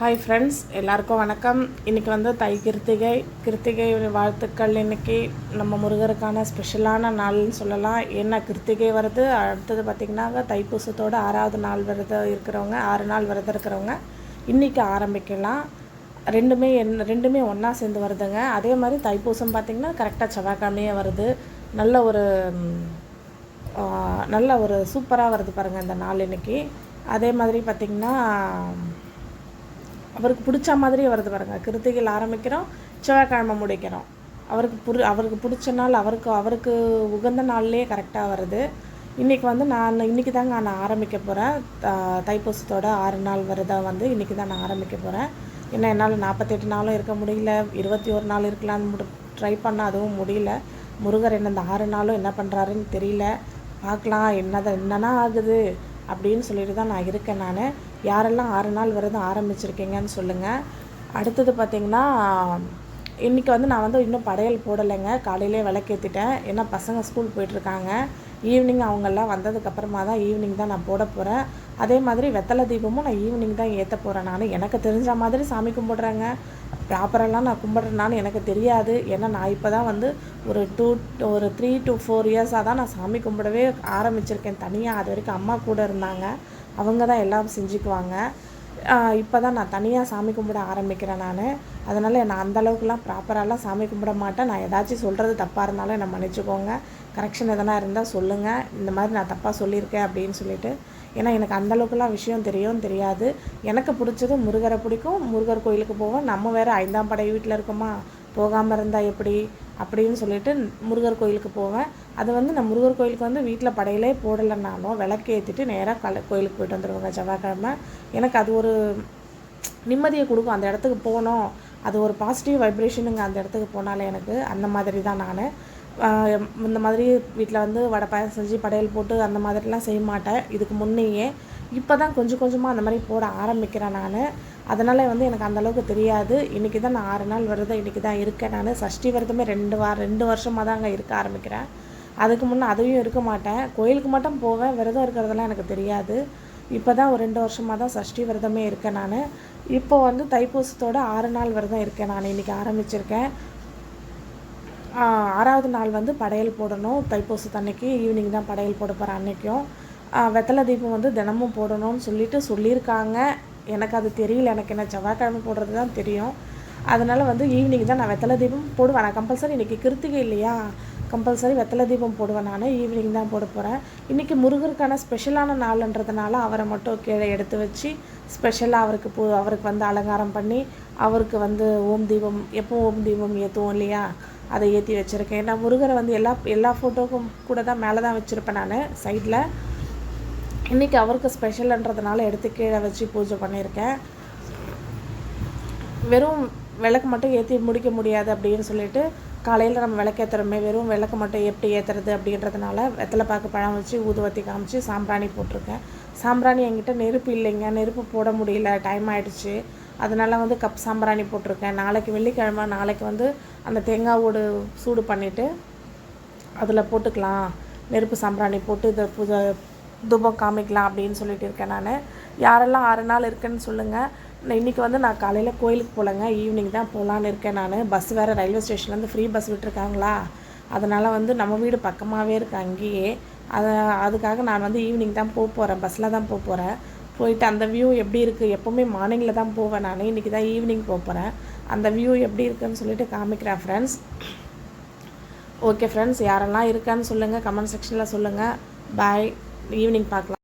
Hi friends எல்லாருக்கும் வணக்கம். இன்றைக்கி வந்து தை கிருத்திகை கிருத்திகை வாழ்த்துக்கள் இன்றைக்கி நம்ம முருகருக்கான ஸ்பெஷலான நாள்னு சொல்லலாம். என்ன கிருத்திகை வருது? அடுத்தது பார்த்திங்கன்னா தைப்பூசத்தோட ஆறாவது நாள் விரதம் இருக்கிறவங்க ஆறு நாள் விரதம் இருக்கிறவங்க. இன்றைக்கி ஆரம்பிக்கலாம். ரெண்டுமே என் ரெண்டுமே ஒன்றா சேர்ந்து வருதுங்க. அதே மாதிரி தைப்பூசம் பார்த்திங்கன்னா கரெக்டாக செவ்வாய்க்கிழமையே வருது. நல்ல ஒரு நல்ல ஒரு சூப்பராக வருது பாருங்கள் இந்த நாள் இன்றைக்கி அதே மாதிரி பார்த்திங்கன்னா அவருக்கு பிடிச்ச மாதிரியே வருது பாருங்கள் கிருத்திகள் ஆரம்பிக்கிறோம் செவ்வாய்க்கிழமை முடிக்கிறோம். அவருக்கு புரி அவருக்கு பிடிச்ச நாள் அவருக்கு அவருக்கு உகந்த நாள்லேயே கரெக்டாக வருது. இன்றைக்கி வந்து நான் இன்றைக்கி தாங்க நான் ஆரம்பிக்க போகிறேன் தைப்பூசத்தோட ஆறு நாள் விரதம் வந்து இன்றைக்கி தான் நான் ஆரம்பிக்க போகிறேன் ஏன்னா என்னால் நாற்பத்தெட்டு நாளும் இருக்க முடியல. இருபத்தி ஒரு நாள் இருக்கலான்னு ட்ரை பண்ணால் அதுவும் முடியல. முருகர் என்ன இந்த ஆறு நாளும் என்ன பண்ணுறாருன்னு தெரியல. பார்க்கலாம் என்னதான் என்னன்னா ஆகுது அப்படின்னு சொல்லிட்டு தான் நான் இருக்கேன் நான். யாரெல்லாம் ஆறு நாள் விரதம் ஆரம்பிச்சிருக்கீங்கன்னு சொல்லுங்கள் அடுத்தது பார்த்திங்கன்னா இன்றைக்கி வந்து நான் வந்து இன்னும் படையல் போடலைங்க. காலையிலே விளக்கேற்றிட்டேன் ஏன்னா பசங்க ஸ்கூல் போயிட்டுருக்காங்க. ஈவினிங் அவங்கெல்லாம் வந்ததுக்கப்புறமா தான் ஈவினிங் தான் நான் போட போகிறேன் அதே மாதிரி வெத்தலை தீபமும் நான் ஈவினிங் தான் ஏற்ற போகிறேன் நான். எனக்கு தெரிஞ்ச மாதிரி சாமி கும்பிட்றேங்க. ப்ராப்பரெல்லாம் நான் கும்பிட்றேனான்னு எனக்கு தெரியாது. ஏன்னா நான் இப்போ தான் வந்து ஒரு டூ ஒரு த்ரீ டு ஃபோர் இயர்ஸாக தான் நான் சாமி கும்பிடவே ஆரம்பிச்சிருக்கேன். தனியாக அது வரைக்கும் அம்மா கூட இருந்தாங்க. அவங்க தான் எல்லாம் செஞ்சுக்குவாங்க. இப்போ தான் நான் தனியாக சாமி கும்பிட ஆரம்பிக்கிறேன் நான். அதனால் நான் அந்தளவுக்குலாம் ப்ராப்பராலாம் சாமி கும்பிட மாட்டேன். நான் ஏதாச்சும் சொல்கிறது தப்பாக இருந்தாலும் என்னை மன்னிச்சுக்கோங்க. கரெக்ஷன் எதனா இருந்தால் சொல்லுங்கள் இந்த மாதிரி நான் தப்பாக சொல்லியிருக்கேன் அப்படின்னு சொல்லிட்டு. ஏன்னா எனக்கு அந்தளவுக்குலாம் விஷயம் தெரியும் தெரியாது. எனக்கு பிடிச்சது முருகரை பிடிக்கும். முருகர் கோயிலுக்கு போவோம். நம்ம வேறு ஐந்தாம் படை வீட்டில் இருக்கோமா? போகாமல் இருந்தால் எப்படி? அப்படின்னு சொல்லிட்டு முருகர் கோயிலுக்கு போவேன். அது வந்து நான் முருகர் கோயிலுக்கு வந்து வீட்டில் படையிலே போடலைன்னாலும் விளக்கு ஏற்றிட்டு நேராக கல கோயிலுக்கு போயிட்டு வந்துடுவாங்க செவ்வாய்க்கிழமை. எனக்கு அது ஒரு நிம்மதியை கொடுக்கும். அந்த இடத்துக்கு போனோம். அது ஒரு பாசிட்டிவ் வைப்ரேஷனுங்க அந்த இடத்துக்கு போனாலே எனக்கு. அந்த மாதிரி தான் நான். இந்த மாதிரி வீட்டில் வந்து வடை பாயசம் செஞ்சு படையல் போட்டு அந்த மாதிரிலாம் செய்ய மாட்டேன். இதுக்கு முன்னையே. இப்போ தான் கொஞ்சம் கொஞ்சமாக அந்த மாதிரி போட ஆரம்பிக்கிறேன் நான். அதனால் வந்து எனக்கு அந்தளவுக்கு தெரியாது. இன்றைக்கி தான் நான் ஆறு நாள் விரதம் இன்றைக்கி தான் இருக்கேன் நான். சஷ்டி விரதமே ரெண்டு வார ரெண்டு வருஷமாக தான் அங்கே இருக்க ஆரம்பிக்கிறேன். அதுக்கு முன்னே அதையும் இருக்க மாட்டேன். கோயிலுக்கு மட்டும் போவேன். விரதம் இருக்கிறதெல்லாம் எனக்கு தெரியாது. இப்போ தான் ஒரு ரெண்டு வருஷமாக தான் சஷ்டி விரதமே இருக்கேன் நான். இப்போ வந்து தைப்பூசத்தோட ஆறு நாள் விரதம் இருக்கேன் நான் இன்றைக்கி ஆரம்பிச்சிருக்கேன். ஆறாவது நாள் வந்து படையல் போடணும். தைப்பூசத்தன்னைக்கு ஈவினிங் தான் படையல் போட போகிறேன் அன்றைக்கும் வெத்தலை தீபம் வந்து தினமும் போடணும்னு சொல்லிட்டு சொல்லியிருக்காங்க. எனக்கு அது தெரியல. எனக்கு என்ன செவ்வாய்க்கிழமை போடுறது தான் தெரியும். அதனால் வந்து ஈவினிங் தான் நான் வெத்தலை தீபம் போடுவேன். நான் கம்பல்சரி இன்றைக்கி கிருத்திகை இல்லையா? கம்பல்சரி வெத்தலை தீபம் போடுவேன் நான். ஈவினிங் தான் போட போகிறேன் இன்றைக்கி முருகருக்கான ஸ்பெஷலான நாள்ன்றதுனால அவரை மட்டும் கீழே எடுத்து வச்சு ஸ்பெஷலாக அவருக்கு பூ அவருக்கு வந்து அலங்காரம் பண்ணி அவருக்கு வந்து ஓம் தீபம் எப்போ ஓம் தீபம் ஏற்றுவோம் இல்லையா? அதை ஏற்றி வச்சுருக்கேன். ஏன்னா முருகரை வந்து எல்லா எல்லா ஃபோட்டோக்கும் கூட தான் மேலே தான் வச்சுருப்பேன் நான் சைடில் இன்றைக்கி அவருக்கு ஸ்பெஷல்ன்றதுனால எடுத்து கீழே வச்சு பூஜை பண்ணியிருக்கேன். வெறும் விளக்கு மட்டும் ஏற்றி முடிக்க முடியாது அப்படின்னு சொல்லிட்டு காலையில் நம்ம விளக்கேற்றுறோமே வெறும் விளக்கு மட்டும் எப்படி ஏற்றுறது அப்படின்றதுனால வெத்தலை பாக்கு பழம் வச்சு ஊதுவத்தி காமிச்சு சாம்பிராணி போட்டிருக்கேன். சாம்பிராணி என்கிட்ட நெருப்பு இல்லைங்க. நெருப்பு போட முடியல. டைம் ஆகிடுச்சு அதனால் வந்து கப் சாம்பிராணி போட்டிருக்கேன். நாளைக்கு வெள்ளிக்கிழமை நாளைக்கு வந்து அந்த தேங்காய் ஓடு சூடு பண்ணிவிட்டு அதில் போட்டுக்கலாம். நெருப்பு சாம்பிராணி போட்டு இதை பூஜை தூபம் காமிக்கலாம் அப்படின்னு சொல்லிட்டு இருக்கேன் நான். யாரெல்லாம் ஆறு நாள் இருக்குன்னு சொல்லுங்கள் இன்றைக்கி வந்து நான் காலையில் கோயிலுக்கு போகலங்க ஈவினிங் தான் போகலான்னு இருக்கேன் நான். பஸ் வேறு ரயில்வே ஸ்டேஷன்லேருந்து ஃப்ரீ பஸ் விட்டுருக்காங்களா? அதனால் வந்து நம்ம வீடு பக்கமாகவே இருக்குது அங்கேயே. அதை அதுக்காக நான் வந்து ஈவினிங் தான் போக போகிறேன் பஸ்ஸில் தான் போக போகிறேன் போயிட்டு அந்த வியூ எப்படி இருக்குது எப்போவுமே மார்னிங்கில் தான் போவேன் நான். இன்றைக்கி தான் ஈவினிங் போக போகிறேன் அந்த வியூ எப்படி இருக்குதுன்னு சொல்லிட்டு காமிக்கிறேன் ஃப்ரெண்ட்ஸ் ஓகே ஃப்ரெண்ட்ஸ் யாரெல்லாம் இருக்கான்னு சொல்லுங்கள் கமெண்ட் செக்ஷனில் சொல்லுங்கள் பாய் ஈவினிங் பார்க்கலாம்.